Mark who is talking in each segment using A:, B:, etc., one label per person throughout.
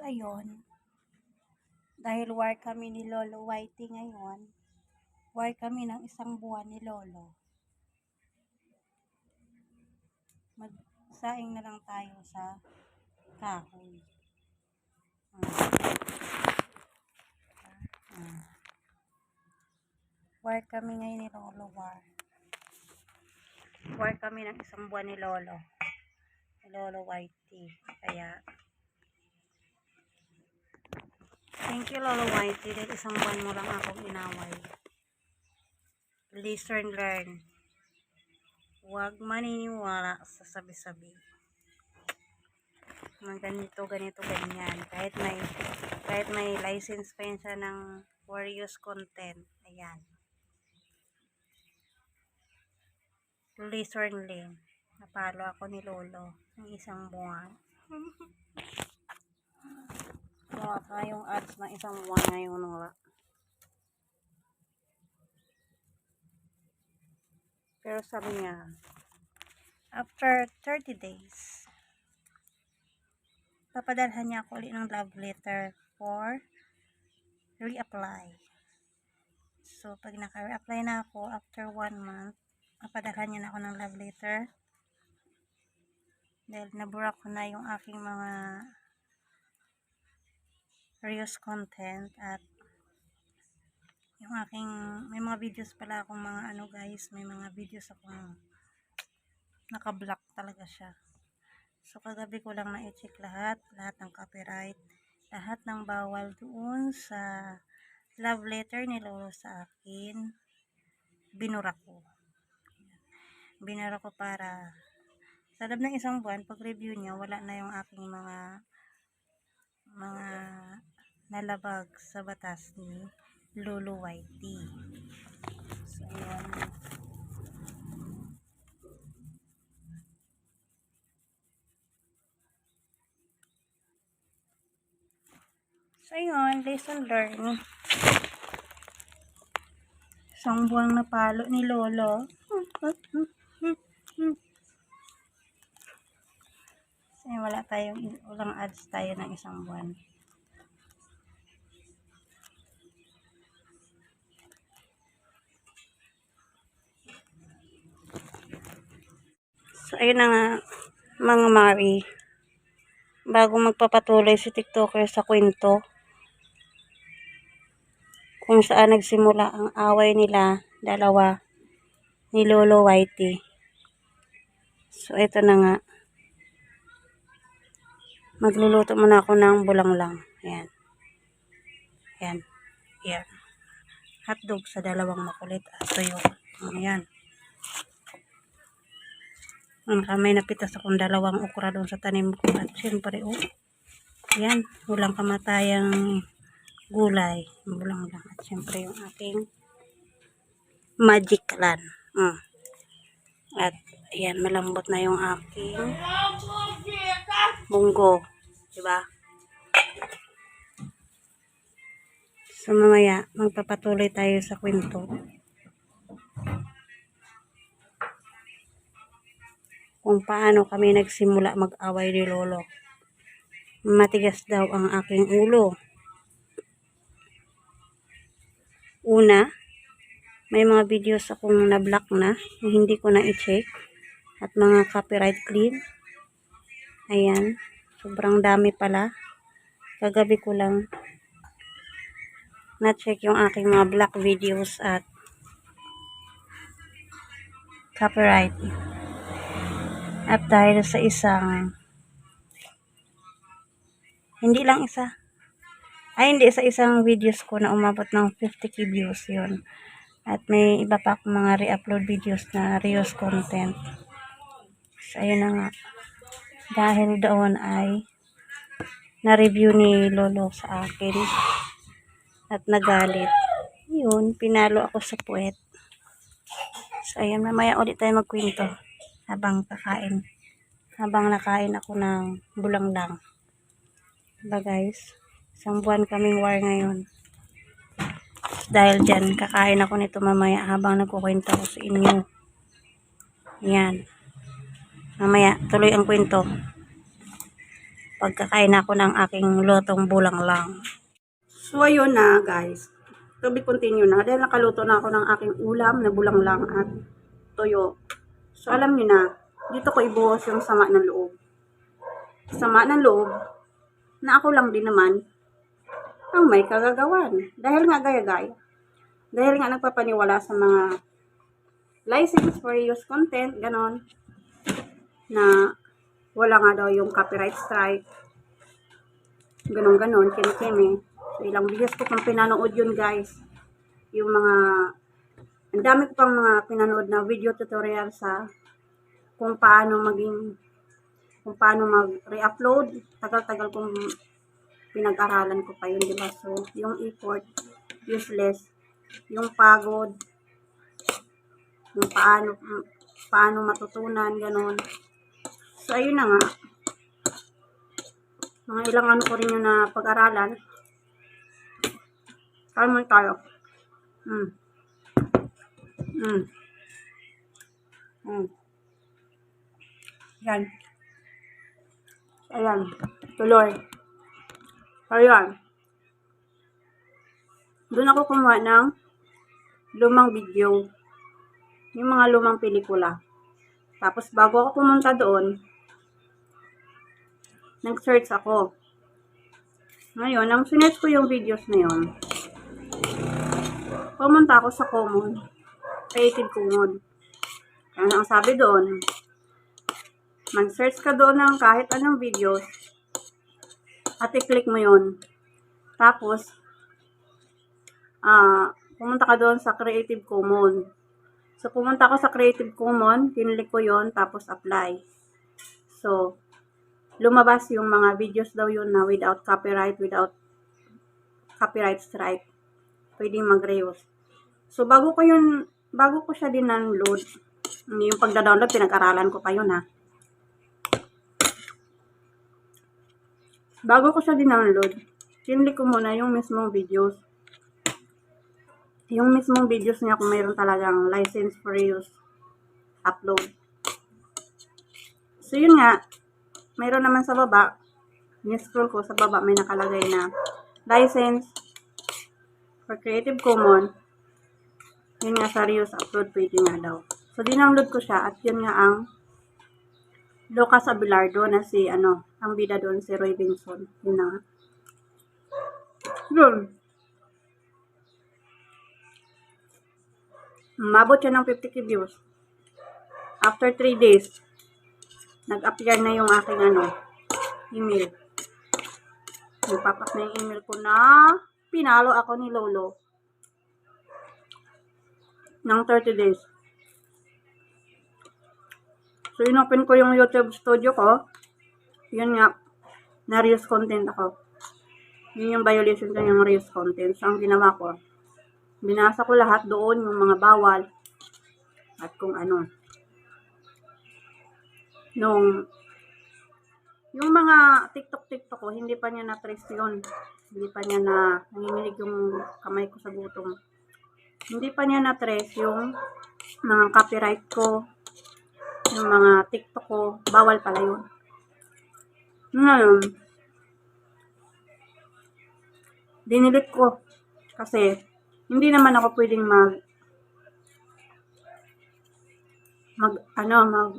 A: So, ayun. Dahil war kami ni Lolo Whitey ngayon, war kami ng isang buwan ni Lolo. Magsaing na lang tayo sa kahoy. Ah. Ah. War kami ngayon ni Lolo, war. War kami ng isang buwan ni Lolo. Lolo Whitey. Kaya, Thank you, Lolo Whitey. Dahil isang buwan mo lang akong inaway. Listen, learn. Huwag maniniwala sa sabi-sabi. Mga ganito, ganito, ganyan. Kahit may, kahit may license pa yun siya ng use content. Ayan. Listen, learn. Napalo ako ni Lolo ng isang buwan. Wala tayong ads na isang buwan ngayon wala. Pero sabi niya, after 30 days, papadalhan niya ako ulit ng love letter for reapply. So, pag naka-reapply na ako after one month, papadalhan niya na ako ng love letter. Dahil nabura ko na yung aking mga reuse content at yung aking may mga videos pala akong mga ano guys may mga videos akong naka-block talaga siya. So kagabi ko lang na-check lahat lahat ng copyright lahat ng bawal doon sa love letter ni Lolo sa akin binura ko. Binura ko para sa loob ng isang buwan pag review niya wala na yung aking mga mga nalabag sa batas ni Lolo Whitey. So, ayan. So, ayun, lesson learned. Isang buwang napalo ni Lolo. Kasi wala tayong, walang ads tayo ng isang buwan. So, ayun na nga, mga Mari. Bago magpapatuloy si TikToker sa kwento, kung saan nagsimula ang away nila, dalawa, ni Lolo Whitey. So, ito na nga. Magluluto muna ako ng bulanglang. Ayan. Ayan. Ayan. Hotdog sa dalawang makulit at tuyo. Ayan. Ang kamay napitas akong dalawang okra doon sa tanim ko. At syempre, oh, yan, walang kamatayang gulay. Bulang lang. At syempre, yung aking magic lan. Mm. At, ayan, malambot na yung aking munggo. Diba? So, mamaya, magpapatuloy tayo sa kwento. kung paano kami nagsimula mag-away ni Lolo. Matigas daw ang aking ulo. Una, may mga videos akong na-block na, na hindi ko na i-check. At mga copyright claim. Ayan, sobrang dami pala. Kagabi ko lang na-check yung aking mga black videos at copyright. At dahil sa isang hindi lang isa ay hindi sa isang videos ko na umabot ng 50k views yun. At may iba pa akong mga re-upload videos na reuse content. So, ayun na nga. Dahil doon ay na-review ni Lolo sa akin at nagalit. Yun, pinalo ako sa puwet. So, ayun, mamaya ulit tayo magkwento habang kakain. Habang nakain ako ng bulanglang. Diba guys? Isang buwan kaming war ngayon. Dahil dyan, kakain ako nito mamaya habang nagkukwento ako sa inyo. Yan. Mamaya, tuloy ang kwento. pagkakain ako ng aking lutong bulang lang.
B: So, ayun na, guys. To be continue na. Dahil nakaluto na ako ng aking ulam na bulang lang at toyo. So, alam niyo na, dito ko ibuhos yung sama ng loob. Sama ng loob na ako lang din naman ang may kagagawan. Dahil nga gaya-gaya. Dahil nga nagpapaniwala sa mga license for use content, ganon, na wala nga daw yung copyright strike ganon-ganon, kini-kimi. So, ilang videos ko pang pinanood yun, guys. Yung mga, ang dami ko pang mga pinanood na video tutorial sa kung paano maging, kung paano mag-re-upload. Tagal-tagal kong pinag-aralan ko pa yun, di ba? So, yung effort, useless. Yung pagod, yung paano, paano matutunan, ganon. So, ayun na nga mga ilang ano ko rin yun na pag-aralan. Kaya mo tayo. Mm. Mm. Mm. Yan. Ayan. Tuloy. Ayan. Doon ako kumuha ng lumang video. Yung mga lumang pelikula. Tapos bago ako pumunta doon, nag-search ako. Ngayon, nang sinerch ko yung videos na yun, pumunta ako sa common, creative common. Kaya ang sabi doon, mag-search ka doon ng kahit anong videos, at i-click mo yun. Tapos, ah, pumunta ka doon sa Creative Commons. So, pumunta ako sa Creative Commons, kinlik ko yon tapos apply. So, lumabas yung mga videos daw yun na without copyright, without copyright strike. Pwedeng mag-reuse. So, bago ko yun, bago ko siya din-download, yung pagda-download, pinag-aralan ko pa yun ha. Bago ko siya din-download, kinlik ko muna yung mismong videos. Yung mismong videos niya kung mayroon talagang license for use, upload. So, yun nga, mayroon naman sa baba, ni-scroll ko sa baba, may nakalagay na license for Creative Commons. Yun nga sa upload pwede nga daw. So, dindownload ko siya at yun nga ang Lucas Abelardo na si, ano, ang bida doon, si Roy Benson. Yun na nga. Yun. Mabot siya ng 50k views. After 3 days, nag-appear na yung aking ano, email. Nagpapak na yung email ko na pinalo ako ni Lolo ng 30 days. So, inopen ko yung YouTube studio ko. Yun nga, na-reuse content ako. Yun yung violation ko yung reuse content. So, ang ginawa ko, binasa ko lahat doon, yung mga bawal, at kung ano nung yung mga TikTok-TikTok ko, hindi pa niya na-trace yun. Hindi pa niya na nanginginig yung kamay ko sa gutom. Hindi pa niya na-trace yung mga copyright ko, yung mga TikTok ko, bawal pala yun. Ngayon, dinilit ko kasi hindi naman ako pwedeng mag mag ano mag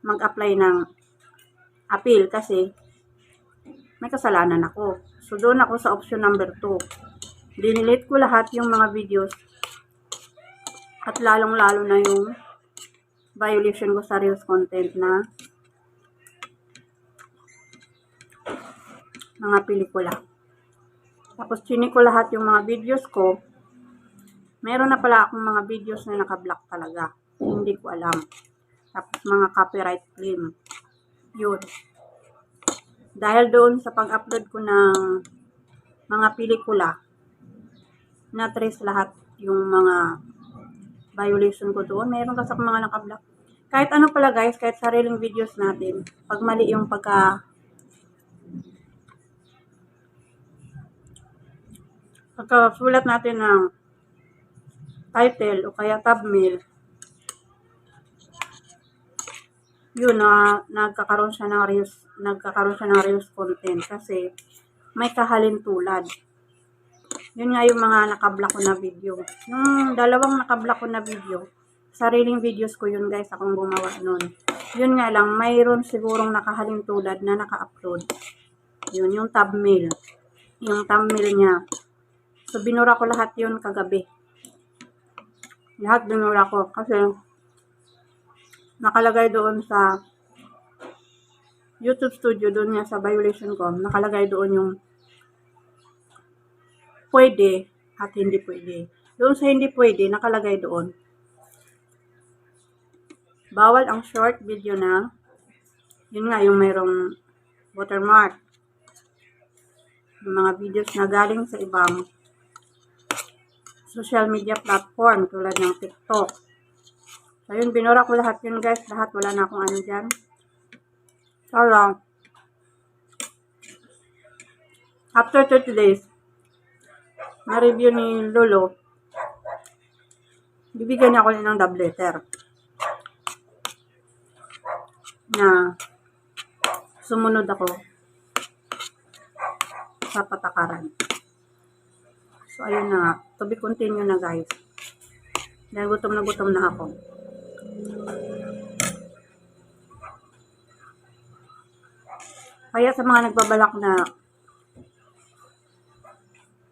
B: mag-apply ng appeal kasi may kasalanan ako. So, doon ako sa option number 2. Dinilit ko lahat yung mga videos at lalong-lalo na yung violation ko sa reels content na mga pelikula. Tapos, chinik ko lahat yung mga videos ko. Meron na pala akong mga videos na naka-block talaga. Hindi ko alam. Tapos mga copyright claim. Yun. Dahil doon sa pag-upload ko ng mga pelikula, na-trace lahat yung mga violation ko doon. Meron kasi mga nakablock. Kahit ano pala guys, kahit sariling videos natin, pag mali yung pagka pagka sulat natin ng title o kaya thumbnail, yun na nagkakaroon siya ng reels, nagkakaroon siya ng reels content kasi may kahalin tulad. Yun nga yung mga nakablock ko na video. Yung dalawang nakablock ko na video, sariling videos ko yun guys, akong gumawa nun. Yun nga lang, mayroon sigurong nakahalin tulad na naka-upload. Yun, yung thumbnail. Yung thumbnail niya. So, binura ko lahat yun kagabi. Lahat binura ko kasi nakalagay doon sa YouTube studio doon nga sa violation ko, nakalagay doon yung pwede at hindi pwede. Doon sa hindi pwede, nakalagay doon. Bawal ang short video na, yun nga, yung mayroong watermark. Yung mga videos na galing sa ibang social media platform tulad ng TikTok. So, yun, binura ko lahat yun, guys. Lahat, wala na akong ano dyan. So, lang. After 30 days, na-review ni Lolo, bibigyan niya ako ng dub letter na sumunod ako sa patakaran. So, ayun na. To be continue na, guys. Dahil gutom na gutom na ako. Kaya sa mga nagbabalak na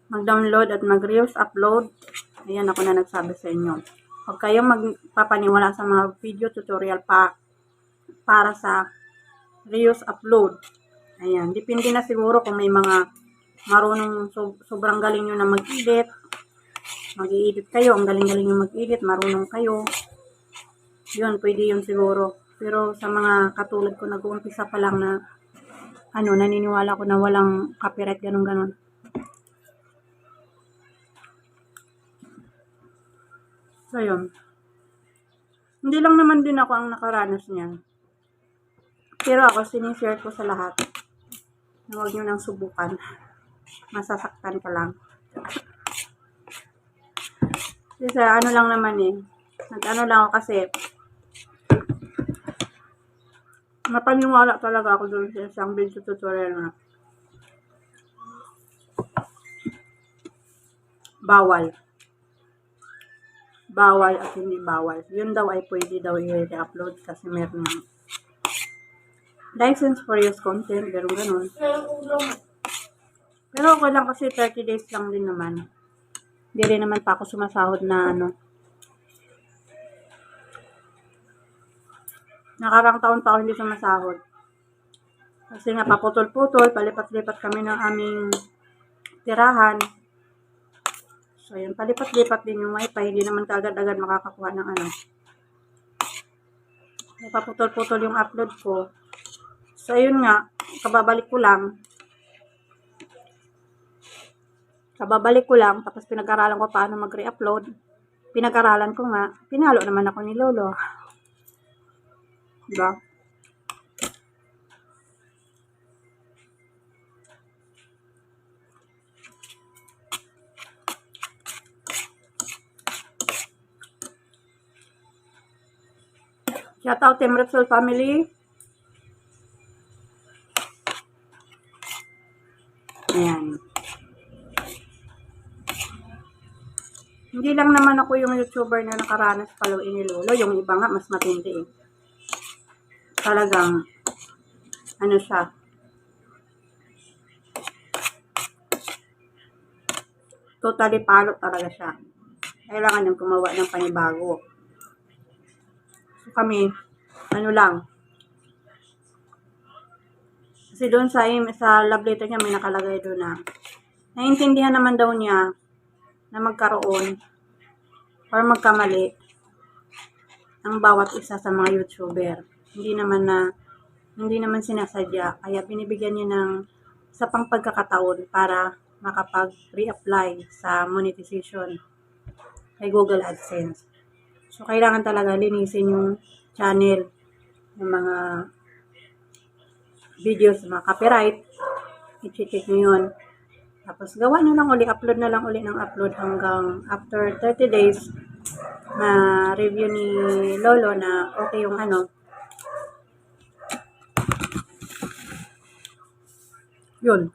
B: mag-download at mag-reels upload, ayan ako na nagsabi sa inyo. Huwag kayong magpapaniwala sa mga video tutorial pa para sa reels upload. Ayan, depende na siguro kung may mga marunong so, sobrang galing nyo na mag-edit. Mag-i-edit kayo, ang galing-galing nyo mag-edit, marunong kayo. Yun, pwede yun siguro. Pero sa mga katulad ko, nag-uumpisa pa lang na ano, naniniwala ko na walang copyright, ganun ganon So, yun. Hindi lang naman din ako ang nakaranas niyan. Pero ako, sinishare ko sa lahat. Huwag nyo nang subukan. Masasaktan ka lang. Kasi ano lang naman eh. Nag-ano lang ako kasi napaniwala talaga ako doon sa isang video tutorial na bawal. Bawal at hindi bawal. Yun daw ay pwede daw i-upload kasi meron ng license for use content, pero ganun. Pero okay lang kasi 30 days lang din naman. Hindi rin naman pa ako sumasahod na ano. Nakarang taon pa ako hindi sumasahod. Kasi nga paputol-putol, palipat-lipat kami ng aming tirahan. So, yun, palipat-lipat din yung wifi. Hindi naman kagad-agad makakakuha ng ano. Napaputol-putol yung upload ko. So, ayun nga, kababalik ko lang. Kababalik ko lang, tapos pinag-aralan ko paano mag-re-upload. Pinag-aralan ko nga, pinalo naman ako ni Lolo. Diba? Shout out Team Repsol family. Ayan. Hindi lang naman ako yung YouTuber na nakaranas paluin ni Lolo. Yung iba nga, mas matindi eh. Talagang, ano siya, totally palo talaga siya. Kailangan niyang gumawa ng panibago. So kami, ano lang, kasi doon sa, sa love letter niya may nakalagay doon na naiintindihan naman daw niya na magkaroon or magkamali ang bawat isa sa mga YouTuber. Hindi naman na hindi naman sinasadya kaya binibigyan niya ng sa pang pagkakataon para makapag-reapply sa monetization kay Google AdSense. So, kailangan talaga linisin yung channel ng mga videos, mga copyright. I-check nyo yun. Tapos, gawa nyo lang uli, upload na lang uli ng upload hanggang after 30 days na review ni Lolo na okay yung ano, Yun.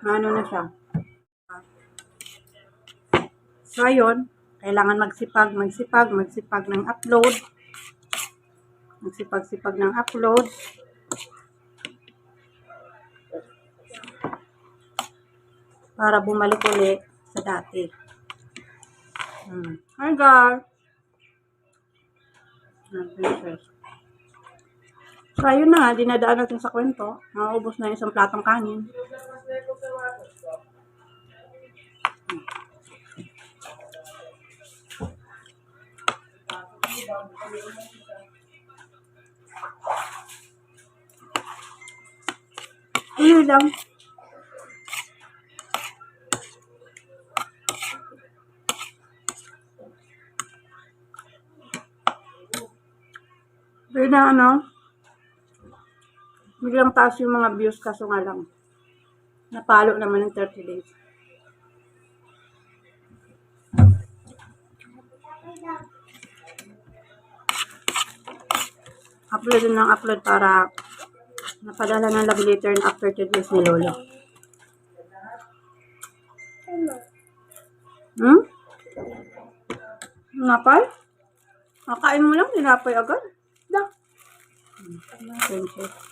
B: Ano na siya. So, ayun. Kailangan magsipag, magsipag, magsipag ng upload. Magsipag-sipag ng upload. Para bumalik ulit sa dati. Hmm. Hi, guys. Ah, princess. So, ayun na dinadaan natin sa kwento. Mauubos na isang platong kanin. Ayun lang. Pero na ano, biglang taas yung mga views kaso nga lang. Napalo naman ng 30 days. Upload ng upload para napadala ng love letter na after 30 days ni Lolo. Hmm? Napay? Kakain mo lang, tinapay agad. Da. Hmm. Princess.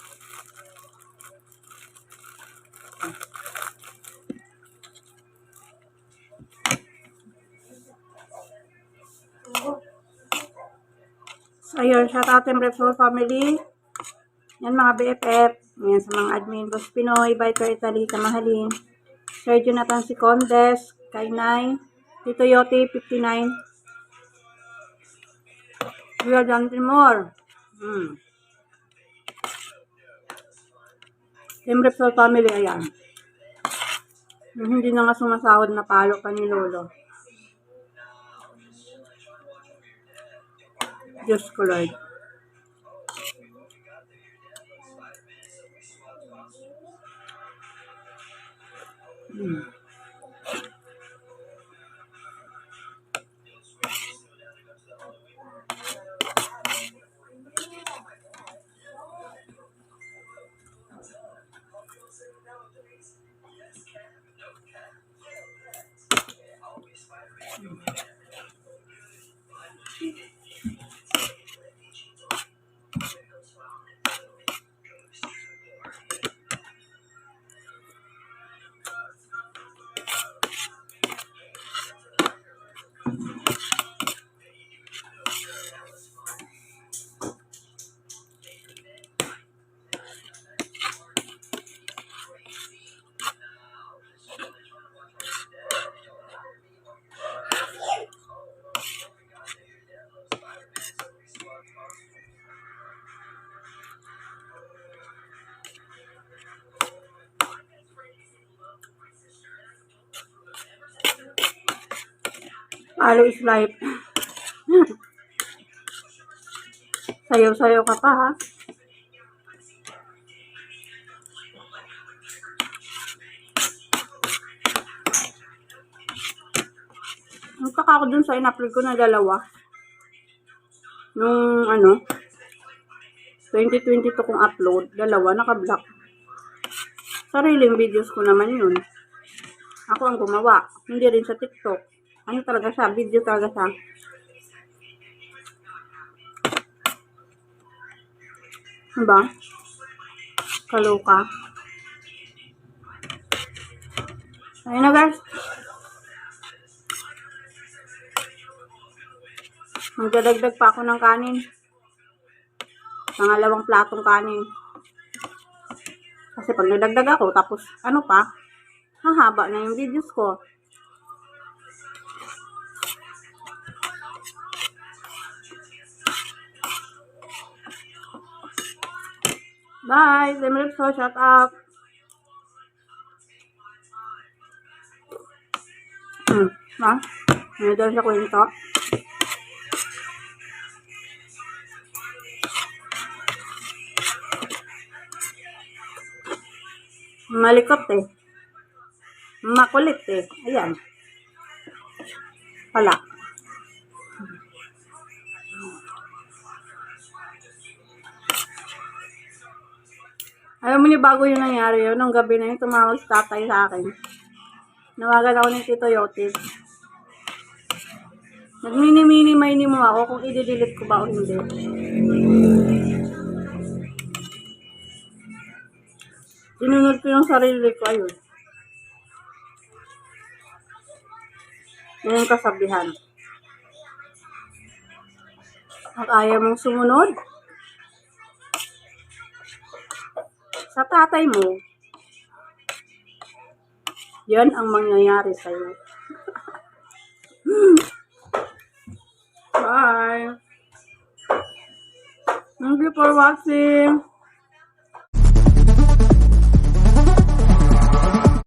B: Ayun, shout out and Repsol family. Yan mga BFF. Yan sa mga admin. Boss Pinoy, Biker Italy, Kamahalin. Sir Jonathan Sicondes, Kainay, Tito Yoti, 59. Kuya John Timor. Hmm. Team Repsol family, ayan. Yung hindi na nga sumasahod na palo pa ni Lolo. Diyos ko, Lord. Hmm. Palo is life. Sayaw-sayaw ka pa, ha? Nagtaka ako dun sa in-upload ko na dalawa. Nung ano, 2022 kong upload, dalawa, naka-block. Sariling videos ko naman yun. Ako ang gumawa. Hindi rin sa TikTok. Ano talaga siya? Video talaga siya. Ano ba? Kaloka. Ayun na guys. Magdadagdag pa ako ng kanin. Pangalawang platong kanin. Kasi pag nagdagdag ako, tapos ano pa, hahaba na yung videos ko. Bye! Demilip so, shout out! Hmm, ba? Ano daw siya kwento? Malikot eh. Makulit eh. Ayan. Pala. Alam mo niyo, bago yung nangyari yun, nung gabi na yun, tumawag si tatay sa akin. Nawagan ako ni Tito Yotis. Nagmini-mini-mini mo ako kung i-delete ko ba o hindi. Sinunod ko yung sarili ko, ayun. Yan yung kasabihan. At ayaw mong sumunod, sa tatay mo, yan ang mangyayari sa'yo. Bye! Thank you for watching.